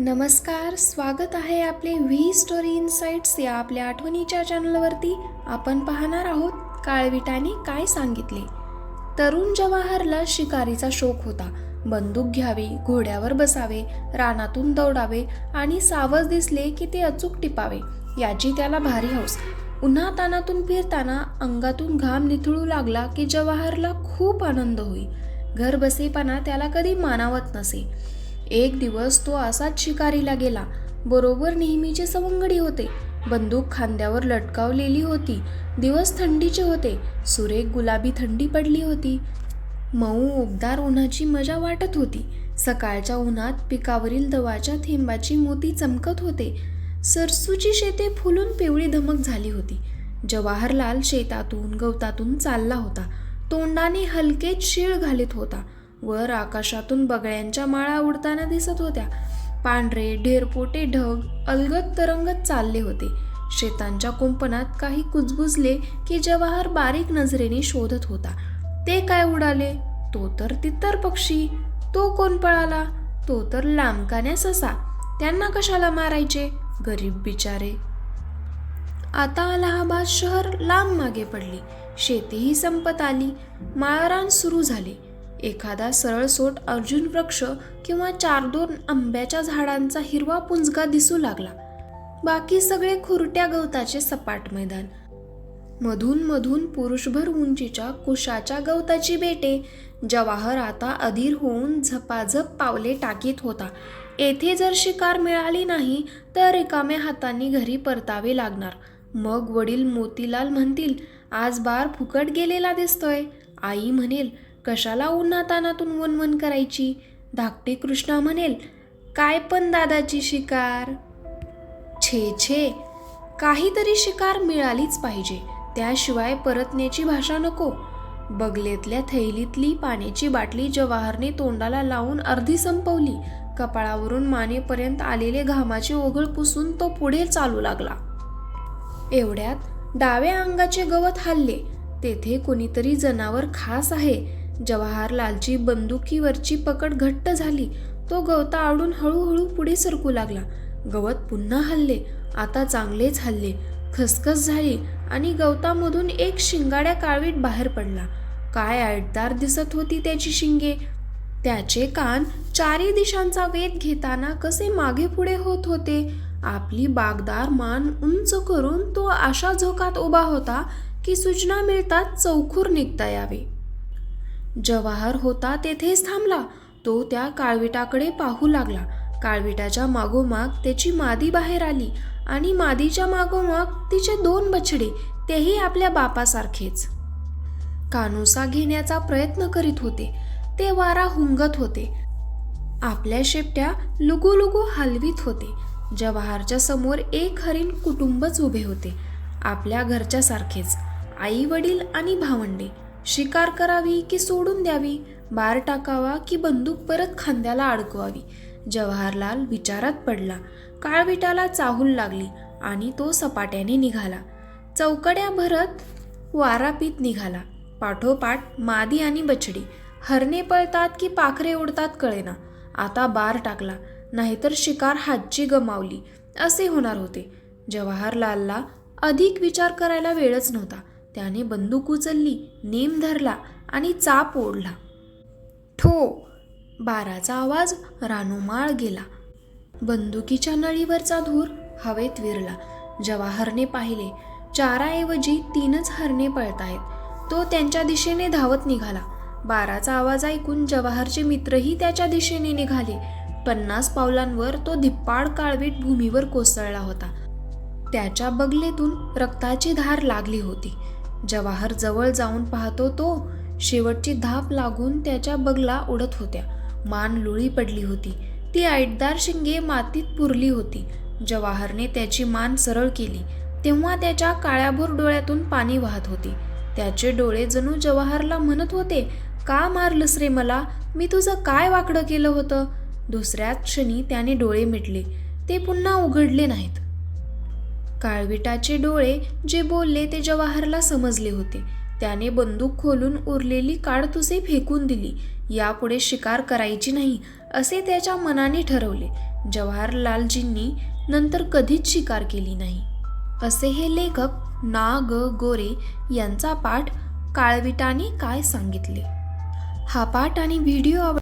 नमस्कार स्वागत आहे आपले व्ही स्टोरी इन्साइट्स या आपल्या आठवणीच्या चॅनलवरती. आपण पाहणार आहोत काळविटाने काय सांगितले. तरुण जवाहरला शिकारीचा शौक होता. बंदूक घ्यावी घोड्यावर बसावे रानातून दौडावे आणि सावज दिसले की ते अचूक टिपावे याची त्याला भारी हौस. उन्हा तानातून फिरताना अंगातून घाम निथळू लागला की जवाहरला खूप आनंद होई. घरबसेपणा त्याला कधी मानावत नसे. एक दिवस तो असाच शिकारीला गेला. बरोबर नेहमीचे सवंगडी होते. बंदूक खांद्यावर लटकावलेली होती. दिवस थंडीचे होते. सुरेख गुलाबी थंडी पडली होती. मऊ उबदार उन्हाची मजा वाटत होती. सकाळच्या उन्हात पिकावरील दवाच्या थेंबाची मोती चमकत होते. सरसूची शेते फुलून पिवळी धमक झाली होती. जवाहरलाल शेतातून गवतातून चालला होता. तोंडाने हलकेच शीळ घालीत होता. वर आकाशातून बगळ्यांच्या माळा उडताना दिसत होत्या. पांढरे ढेरपोटे ढग अलगत तरंगत चालले होते. शेतांच्या कुंपणात काही कुजबुजले की जवाहर बारीक नजरेने शोधत होता. ते काय उडाले? तो तर तितर पक्षी. तो कोण पळाला? तो तर लांबकाण्या ससा. त्यांना कशाला मारायचे? गरीब बिचारे. आता अलाहाबाद शहर लांब मागे पडले. शेतीही संपत आली. माळरान सुरू झाले. एखादा सरळसोट अर्जुन वृक्ष किंवा चार दोन आंब्याच्या झाडांचा हिरवा पुंजगा दिसू लागला. बाकी सगळे खुरट्या गवताचे सपाट मैदान. मधून मधून पुरुषभर उंचीच्या कुशाच्या गवताची बेटे जवाहर आता अधीर होऊन झपाझप पावले टाकीत होता. येथे जर शिकार मिळाली नाही तर रिकाम्या हातांनी घरी परतावे लागणार. मग वडील मोतीलाल म्हणतील आज बार फुकट गेलेला दिसतोय. आई म्हणेल कशाला उन्हातानातून वनवन करायची? धाकटी कृष्णा म्हणेल काय पण दादाची शिकार. छे छे काहीतरी शिकार मिळालीच पाहिजे. त्याशिवाय परतण्याची भाषा नको. बगलेतल्या थैलीतली पाण्याची बाटली जवाहरने तोंडाला लावून अर्धी संपवली. कपाळावरून मानेपर्यंत आलेले घामाचे ओघळ पुसून तो पुढे चालू लागला. एवढ्यात डाव्या अंगाचे गवत हल्ले. तेथे कोणीतरी जनावर खास आहे. जवाहरलालची बंदुकीवरची पकड घट्ट झाली. तो गवता आडून हळूहळू पुढे सरकू लागला. गवत पुन्हा हल्ले. आता चांगलेच हल्ले. खसखस झाली आणि गवतामधून एक शिंगाड्या काळवीट बाहेर पडला. काय आडदार दिसत होती त्याची शिंगे? त्याचे कान चारी दिशांचा वेध घेताना कसे मागे पुढे होत होते? आपली बागदार मान उंच करून तो अशा झोकात उभा होता की सूचना मिळताच चौखूर निघता यावे. जवाहर होता तेथेच थांबला. तो त्या काळविटाकडे पाहू लागला. काळविटाच्या मागोमाग त्याची मादी बाहेर आली आणि मादीच्या मागोमाग तिचे दोन बछडे तेही आपल्या बापासारखेच. कानोसा घेण्याचा प्रयत्न करीत होते. ते वारा हुंगत होते. आपल्या शेपट्या लुगुलुगू लुगू हलवीत होते. जवाहरच्या समोर एक हरिण कुटुंबच उभे होते. आपल्या घरच्यासारखेच. आई वडील आणि भावंडे. शिकार करावी की सोडून द्यावी? बार टाकावा की बंदूक परत खांद्याला अडकवावी? जवाहरलाल विचारात पडला. काळविटाला चाहूल लागली आणि तो सपाट्याने निघाला. चौकड्या भरत वारापीत निघाला. पाठोपाठ मादी आणि बछडी. हरणे पळतात की पाखरे उडतात कळेना. आता बार टाकला. नाहीतर शिकार हातची गमावली. असे होणार होते. जवाहरलालला अधिक विचार करायला वेळच नव्हता. त्याने बंदूक उचलली नेम धरला आणि चाप ओढला. ठो बाराचा आवाज रानोमाळ गेला. बंदुकीच्या नळीवरचा धूर हवेत विरला. जवाहरने पाहिले चाराऐवजी तीनच हरणे पळतायत. तो त्यांच्या दिशेने धावत निघाला. बाराचा आवाज ऐकून जवाहरचे मित्रही त्याच्या दिशेने निघाले. पन्नास पावलांवर तो धिप्पाड काळवीट भूमीवर कोसळला होता. त्याच्या बगलेतून रक्ताची धार लागली होती. जवाहर जवळ जाऊन पाहतो तो. शेवटची धाप लागून त्याच्या बगला उडत होत्या. मान लुळी पडली होती. ती ऐटदार शिंगे मातीत पुरली होती. जवाहरने त्याची मान सरळ केली. तेव्हा त्याच्या काळ्याभोर डोळ्यातून पाणी वाहत होते. त्याचे डोळे जणू जवाहरला म्हणत होते का मारलंस रे मला? मी तुझं काय वाकडं केलं होतं? दुसऱ्याच क्षणी त्याने डोळे मिटले. ते पुन्हा उघडले नाहीत. काळविटाचे डोळे जे बोलले ते जवाहरला समजले होते. त्याने बंदूक खोलून उरलेली काडतुसे फेकून दिली. यापुढे शिकार करायची नाही असे त्याच्या मनाने ठरवले. जवाहरलालजींनी नंतर कधीच शिकार केली नाही. असे हे लेखक ना ग गोरे यांचा पाठ काळविटाने काय सांगितले? हा पाठ आणि व्हिडिओ आव